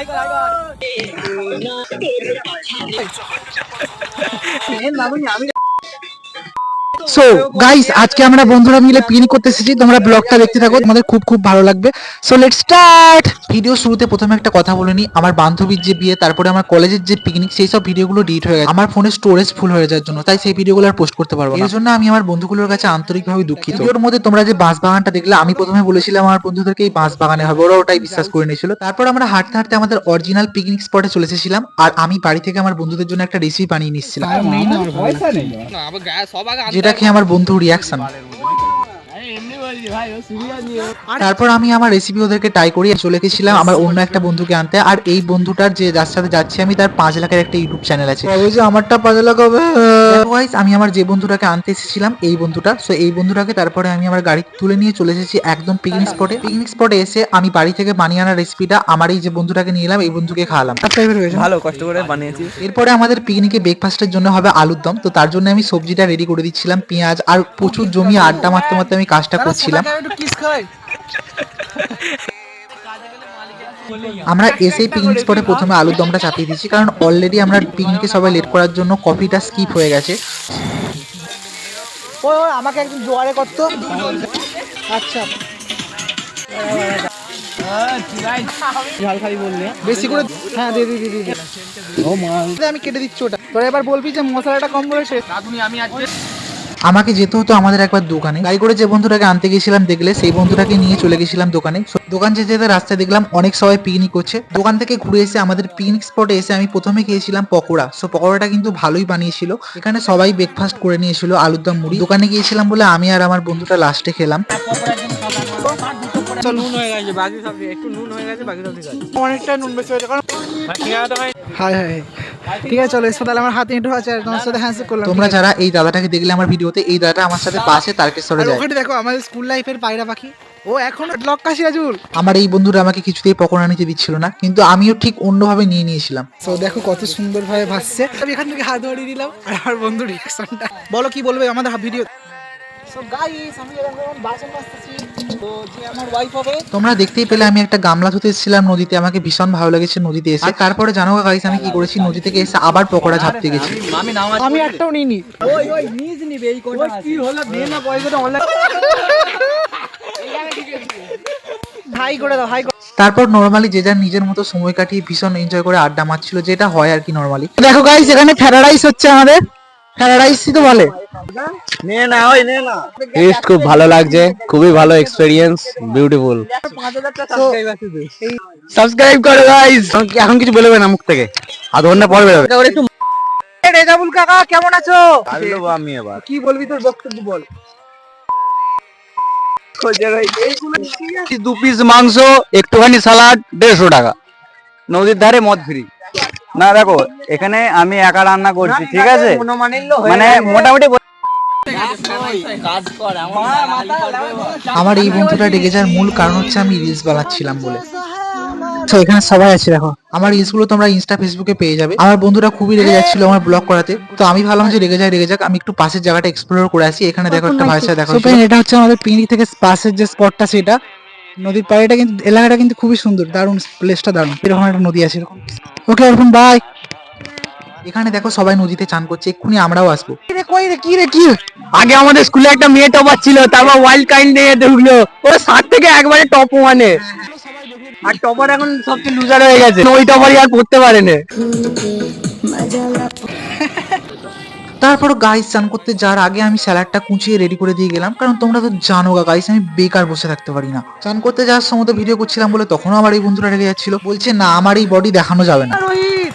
আমি so guys আজকে আমরা বন্ধুরা মিলে পিকনিক করতে এসেছি। তোমরা ব্লগটা দেখতে থাকো তোমাদের খুব খুব ভালো লাগবে। সো লেটস স্টার্ট ভিডিও শুরুতে প্রথমে একটা কথা বলে নিই। আমার বান্ধবীর যে বিয়ে তারপরে আমার কলেজের যে পিকনিক সেই সব ভিডিওগুলো ডিলিট হয়ে গেছে। আমার ফোনে স্টোরেজ ফুল হয়ে যাওয়ার জন্য তাই সেই ভিডিওগুলো আর পোস্ট করতে পারব না। এর জন্য আমি আমার বন্ধুগুলোর কাছে আন্তরিকভাবে দুঃখিত। ভিডিওর মধ্যে তোমরা যে বাঁশ বাগানটা দেখলে আমি প্রথমে বলেছিলাম আমার বন্ধুদেরকে এই বাঁশ বাগানে হবে ওরা ওটাই বিশ্বাস করে নিয়েছিল। তারপর আমরা হাঁটতে হাঁটতে আমাদের অরিজিনাল পিকনিক স্পটে চলে এসেছিলাম আর আমি বাড়ি থেকে আমার বন্ধুদের জন্য একটা রেসিপি বানিয়ে নিচ্ছিলাম। যেটা খেয়ে আমার বন্ধু রিয়াকশন তারপর আমি আমার রেসিপি ওদেরকে ট্রাই করি চলে গেছিলাম আমার অন্য একটা বন্ধুকে আনতে আর এই বন্ধুটার যে যার সাথে যাচ্ছি আমি তার পাঁচ লাখের একটা ইউটিউব চ্যানেল আছে। ওই যে আমারটা পাঁচ লাখ হবে। Otherwise, আমি আমার যে বন্ধুটাকে আনতে এসেছিলাম এই বন্ধুটা সো এই বন্ধুটাকে তারপরে আমি আমার গাড়ি তুলে নিয়ে চলে এসেছি একদম পিকনিক স্পটে পিকনিক স্পটে এসে আমি বাড়ি থেকে বানিয়ে আনা রেসিপিটা আমার এই যে বন্ধুটাকে নিয়ে এলাম এই বন্ধুকে খাওয়ালাম। ভালো কষ্ট করে বানিয়েছি। এরপরে আমাদের পিকনিকে ব্রেকফাস্টের জন্য হবে আলুর দম তো তার জন্য আমি সবজিটা রেডি করে দিচ্ছিলাম পেঁয়াজ আর প্রচুর জমি আড্ডা মারতে মারতে আমি কাজটা করছিলাম আমরা এসেই পিকনিক স্পটে প্রথমে আলুর দমটা চাপিয়ে দিচ্ছি কারণ অলরেডি আমরা পিকনিকে সবাই লেট করার জন্য কফিটা স্কিপ হয়ে গেছে। ওই ওই আমাকে একদম জোয়ারে করতো। আচ্ছা। বেশি করে হ্যাঁ দিয়ে দিয়ে দিয়ে দিয়ে ও মা। আমি কেটে দিচ্ছি ওটা। তোরা এবার বলবি যে মশলাটা কম বলেছে। আমাকে যেতে হতো আমাদের একবার দোকানে। গাড়ি করে যে বন্ধুটাকে আনতে গেছিলাম দেখলে সেই বন্ধুটাকে নিয়ে চলে গেছিলাম দোকানে। দোকান যেতে যেতে রাস্তায় দেখলাম অনেক সবাই পিকনিক করছে। দোকান থেকে ঘুরে এসে আমাদের পিকনিক স্পটে এসে আমি প্রথমে খেয়েছিলাম পকোড়া। সো পকোড়াটা কিন্তু ভালোই বানিয়েছিল। এখানে সবাই ব্রেকফাস্ট করে নিয়েছিল আলুর দম মুড়ি। দোকানে গিয়েছিলাম বলে আমি আর আমার বন্ধুটা লাস্টে খেলাম। নুন গেছে বাকি সব একটু নুন গেছে বাকি সব ঠিক আছে অনেকটা নুন বেশি হয়েছে কারণ হাই হাই। ঠিক আছে চলো এসো তাহলে আমার হাতে ইন্টু আছে আর তোমার সাথে হ্যান্ডশেক করলাম তোমরা যারা এই দাদাটাকে দেখলে আমার ভিডিওতে এই দাদাটা আমার সাথে পাশে তারকেশ্বরে যায়। ওখানে দেখো আমাদের স্কুল লাইফের পায়রা পাখি। ও এখন লক্কা সিরাজুল। আমার এই বন্ধুরা আমাকে কিছুতেই পকোড়া নিতে দিচ্ছিল না কিন্তু আমিও ঠিক অন্যভাবে নিয়ে নিয়েছিলাম। তো দেখো কত সুন্দরভাবে ভাসছে। আমি এখান থেকে হাত ধরিয়ে দিলাম আর আমার বন্ধু রিয়াকশনটা বলো কি বলবে আমাদের ভিডিও তোমরা দেখতেই পেলে আমি একটা গামলা ধুতে এসেছিলাম নদীতে। আমাকে ভীষণ ভালো লেগেছে নদীতে এসে। তারপরে জানো গাইস আমি কি করেছি? নদী থেকে এসে আবার পকোড়া ঝাপতে গেছি। আমি একটাও নিইনি। ওই ওই নিজ নিবে এই কোটা কি হলো নে না পয়সাটা অনলাইন হাই করে দাও হাই তারপর নর্মালি যে যার নিজের মতো সময় কাটিয়ে ভীষণ এনজয় করে আড্ডা মারছিল যেটা হয় আর কি নর্মালি দেখো গাইস এখানে ফ্যারাডাইস হচ্ছে আমাদের। ফ্যারাডাইসই তো বলে। নে না ওই নে না। টেস্ট খুব ভালো লাগছে খুবই ভালো এক্সপেরিয়েন্স বিউটিফুল সাবস্ক্রাইব করো গাইস এখন কিছু বলবে না মুখ থেকে। আধ ঘণ্টা পর বেরোবে। রেজাবুল কাকা কেমন আছো? আমি এবার। কি বলবি তোর বক্তব্য বল। দু পিস মাংস একটুখানি সালাড দেড়শো টাকা। নদীর ধারে মদ ফ্রি। না দেখো এখানে আমি একা রান্না করছি ঠিক আছে? মানে মোটামুটি আমার এই বন্ধুটা ডেকে যাওয়ার মূল কারণ হচ্ছে আমি রিলস বানাচ্ছিলাম বলে। তো এখানে সবাই আছে দেখো। আমার রিলসগুলো তোমরা ইনস্টা ফেসবুকে পেয়ে যাবে। আমার বন্ধুরা খুবই রেগে যাচ্ছিল আমার ব্লগ করাতে। তো আমি ভাবলাম যে রেগে যায় রেগে যাক। আমি একটু পাশের জায়গাটা এক্সপ্লোর করে আসি। এখানে দেখো একটা ভাইসা দেখো এটা হচ্ছে আমাদের পিকনিক থেকে পাশের যে স্পটটা সেটা। নদীর পাড়েটা কিন্তু এলাকাটা কিন্তু খুবই সুন্দর দারুণ প্লেসটা দারুণ। এরকম একটা নদী আছে এরকম। ওকে এরকম বাই এখানে দেখো সবাই নদীতে চান করছে এক্ষুনি আমরাও আসব। কি রে কই রে কি রে কি? আগে আমাদের স্কুলে একটা মেয়ে টপার ছিল তারপর ওয়াইল্ড কাইন্ড নিয়ে ঢুকলো। ও সাত থেকে একবারে টপ ওয়ানে আর টপার এখন সবচেয়ে লুজার হয়ে গেছে। ওই টপারই আর পড়তে পারে না তারপর গাইস চান করতে যাওয়ার আগে আমি স্যালাডটা কুচিয়ে রেডি করে দিয়ে গেলাম। কারণ তোমরা তো জানো গা গাইস আমি বেকার বসে থাকতে পারি না। চান করতে যাওয়ার সময় তো ভিডিও করছিলাম বলে তখনও আমার এই বন্ধুরা রেগে যাচ্ছিল। বলছে না আমার এই বডি দেখানো যাবে না। রোহিত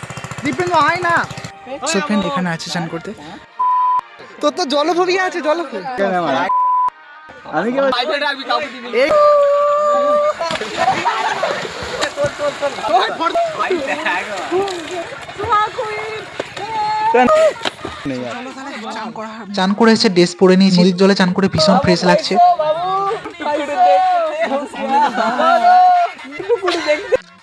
না। সো ফ্রেন্ড এখানে আছে চান করতে? তোর তো জলফোবিয়া আছে জলফোবিয়া আমি কি চান করে এসে ড্রেস পরে নিয়েছি নদীর জলে চান করে ভীষণ ফ্রেশ লাগছে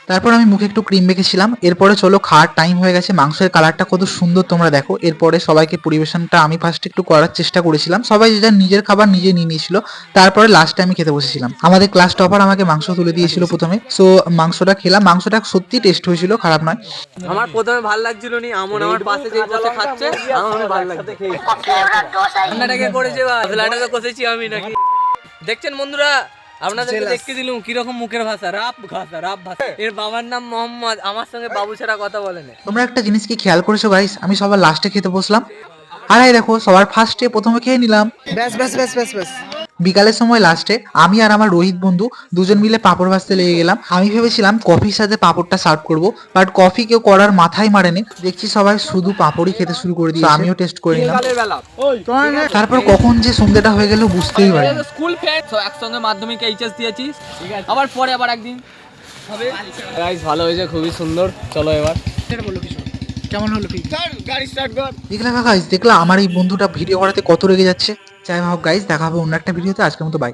তারপর আমি মুখে একটু ক্রিম মেখেছিলাম। এরপরে চলো খাওয়ার টাইম হয়ে গেছে। মাংসের কালারটা কত সুন্দর তোমরা দেখো। এরপরে সবাইকে পরিবেশনটা আমি ফার্স্ট একটু করার চেষ্টা করেছিলাম। সবাই যে যার নিজের খাবার নিজে নিয়ে নিয়েছিল তারপরে লাস্টে আমি খেতে বসেছিলাম। আমাদের ক্লাস টপার আমাকে মাংস তুলে দিয়েছিল প্রথমে। সো মাংসটা খেলাম। মাংসটা সত্যি টেস্ট হয়েছিল খারাপ নয়। আমার প্রথমে ভালো লাগছিল নি। আমন আমার পাশে যে বসে খাচ্ছে আমার ভালো লাগছে। রান্নাটাকে করেছে বা কষেছি আমি নাকি। দেখছেন বন্ধুরা আপনাদেরকে দেখতে দিলুম কীরকম মুখের ভাষা রাপ ভাষা রাপ ভাষা। এর বাবার নাম মোহাম্মদ আমার সঙ্গে বাবু ছাড়া কথা বলে না। তোমরা একটা জিনিস কি খেয়াল করেছ গাইস আমি সবার লাস্টে খেতে বসলাম। আর এই দেখো সবার ফার্স্টে প্রথমে খেয়ে নিলাম। ব্যাস ব্যাস ব্যাস ব্যাস ব্যাস। বিকালের সময় লাস্টে আমি আর আমার রোহিত বন্ধু দুজন মিলে পাঁপড় ভাজতে লেগে গেলাম। আমি ভেবেছিলাম কফির সাথে পাঁপড়টা সার্ভ করব বাট কফি কেউ করার মাথায় মারেনি। দেখছি সবাই শুধু পাঁপড়ই খেতে শুরু করে দিয়েছে। আমিও টেস্ট করে নিলাম। তারপর কখন যে সন্ধ্যেটা হয়ে গেল বুঝতেই পারিনি। স্কুল ফ্রেন্ড একসঙ্গে মাধ্যমিক এইচএস দিয়েছি। আবার পরে আবার একদিন। হবে? গাইস ভালো হয়েছে খুবই সুন্দর। চলো এবার। বলো কিছু। কেমন হলো ফিল দেখলা গাইস দেখলা আমার এই বন্ধুটা ভিডিও করাতে কত রেগে যাচ্ছে। চাই হোক গাইস দেখা হবে অন্য একটা ভিডিওতে আজকের মতো বাই